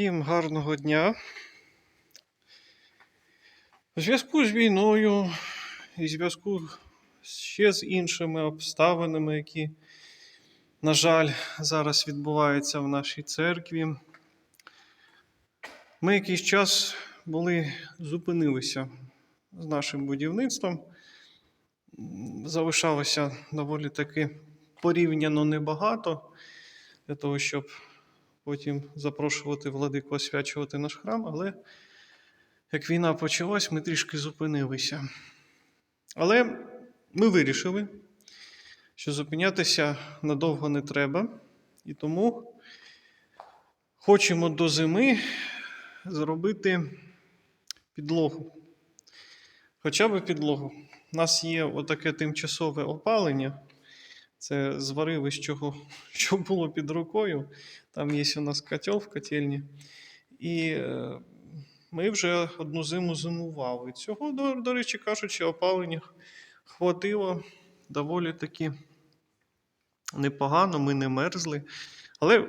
Всім гарного дня. У зв'язку з війною і зв'язку ще з іншими обставинами, які, на жаль, зараз відбуваються в нашій церкві, ми якийсь час були зупинилися з нашим будівництвом. Залишалося доволі таки порівняно небагато для того, щоб потім запрошувати владику освячувати наш храм, але як війна почалась, ми трішки зупинилися. Але ми вирішили, що зупинятися надовго не треба, і тому хочемо до зими зробити підлогу. Хоча б підлогу. У нас є отаке тимчасове опалення. Це зварили з чого, що було під рукою. Там є у нас котел в котельні. І е, ми вже одну зиму зимували. Цього, до, до речі, кажучи, опалення хватило доволі таки непогано, ми не мерзли. Але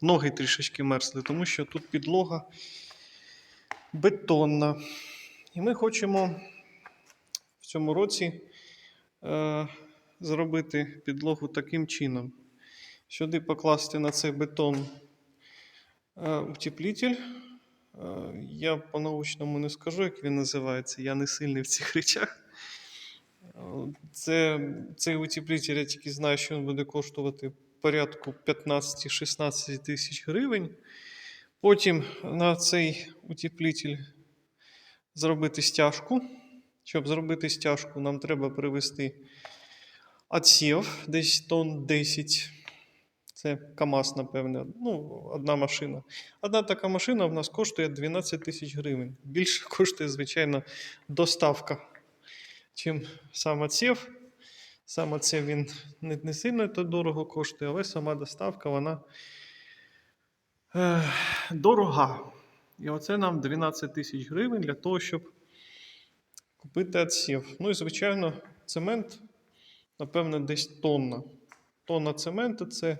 ноги трішечки мерзли, тому що тут підлога бетонна. І ми хочемо в цьому році е, зробити підлогу таким чином. Сюди покласти на цей бетон е, утеплитель. Е, я по-научному не скажу, як він називається, я не сильний в цих речах. Це, цей утеплитель, я тільки знаю, що він буде коштувати порядку 15-16 тисяч гривень. Потім на цей утеплитель зробити стяжку. Щоб зробити стяжку, нам треба привезти отсів десь тонн 10. Це КАМАЗ, напевне. Ну, одна машина. Одна така машина в нас коштує 12 тисяч гривень. Більше коштує, звичайно, доставка, чим сам отсів. Сам отсів він не, не сильно то дорого коштує, але сама доставка, вона е, дорога. І оце нам 12 тисяч гривень для того, щоб купити отсів. Ну і, звичайно, цемент, напевно, десь тонна. Тонна цементу це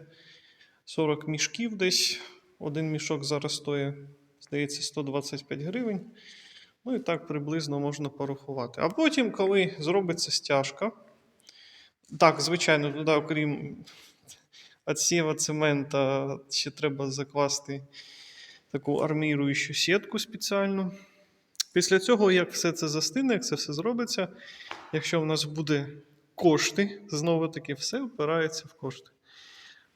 40 мішків десь. Один мішок зараз стоїть, здається, 125 гривень. Ну і так приблизно можна порахувати. А потім, коли зробиться стяжка, так, звичайно, туди, окрім отсіва цемента, ще треба закласти таку арміруючу сітку спеціальну. Після цього, як все це застине, як це все зробиться, якщо в нас буде кошти, знову таки все впирається в кошти.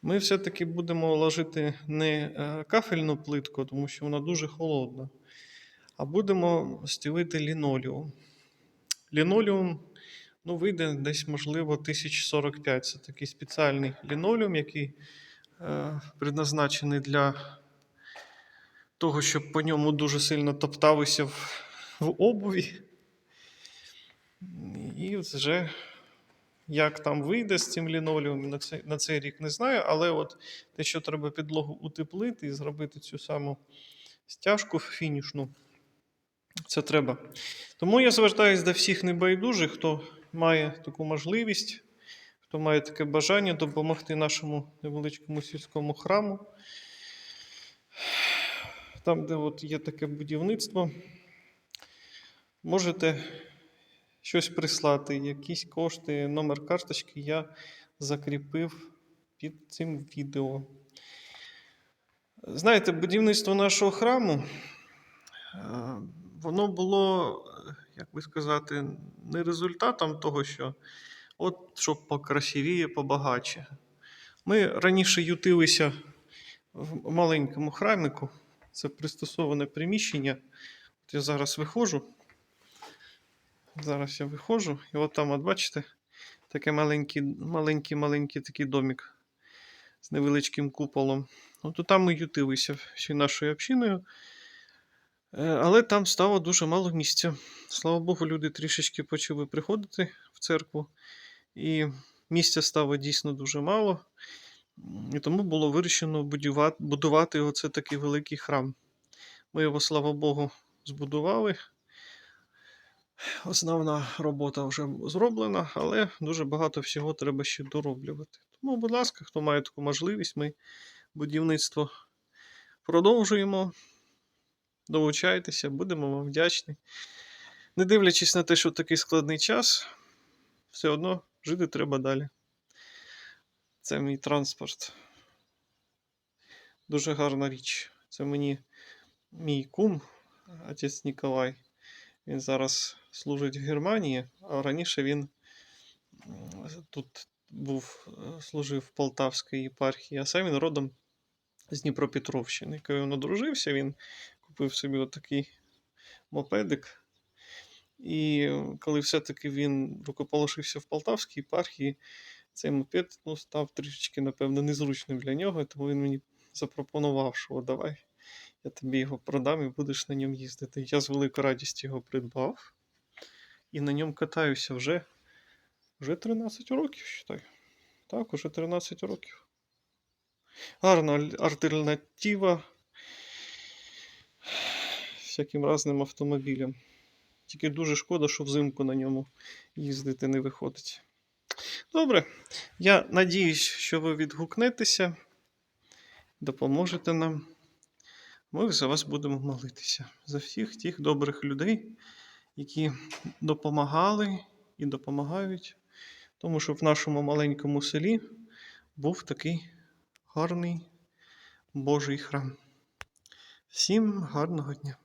Ми все-таки будемо ложити не е, кафельну плитку, тому що вона дуже холодна, а будемо стілити лінолеум. Лінолеум ну, вийде десь, можливо, 1045. Це такий спеціальний лінолеум, який е, предназначений для того, щоб по ньому дуже сильно топталися в, в обуві. І вже як там вийде з цим лінолеумом на цей, на цей рік, не знаю. Але от те, що треба підлогу утеплити і зробити цю саму стяжку фінішну, це треба. Тому я звертаюся до всіх небайдужих, хто має таку можливість, хто має таке бажання допомогти нашому невеличкому сільському храму. Там, де от є таке будівництво, можете щось прислати, якісь кошти, номер карточки я закріпив під цим відео. Знаєте, будівництво нашого храму, е, воно було, як би сказати, не результатом того, що от щоб покрасивіє, побагаче. Ми раніше ютилися в маленькому храміку. Це пристосоване приміщення. От я зараз виходжу. Зараз я виходжу, і от там, от бачите, такий маленький, маленький, маленький такий домик з невеличким куполом. От там ми ютилися всією нашою общиною. Е, Але там стало дуже мало місця. Слава Богу, люди трішечки почали приходити в церкву, і місця стало дійсно дуже мало. І тому було вирішено будувати оце такий великий храм. Ми його, слава Богу, збудували. Основна робота вже зроблена, але дуже багато всього треба ще дороблювати. Тому, будь ласка, хто має таку можливість, ми будівництво Продовжуємо. Долучайтеся, будемо вам вдячні. Не дивлячись на те, що такий складний час, все одно жити треба далі. Це мій транспорт. Дуже гарна річ. Це мені мій кум, отець Ніколай. Він зараз служить в Германії, а раніше він тут був, е, служив в Полтавській єпархії, а сам він родом з Дніпропетровщини. Коли він одружився, він купив собі отакий мопедик. І е, коли все-таки він рукоположився в Полтавській єпархії, цей мопед ну, став трішечки, напевно, незручним для нього, тому він мені запропонував, що давай, я тобі його продам і будеш на ньому їздити. Я з великою радістю його придбав. І на ньому катаюся вже, вже 13 років, считай. Так, уже 13 років. Гарна альтернатива всяким разним автомобілям. Тільки дуже шкода, що взимку на ньому їздити не виходить. Добре, я надіюсь, що ви відгукнетеся, допоможете нам. Ми за вас будемо молитися. За всіх тих добрих людей, які допомагали і допомагають, тому що в нашому маленькому селі був такий гарний Божий храм. Всім гарного дня!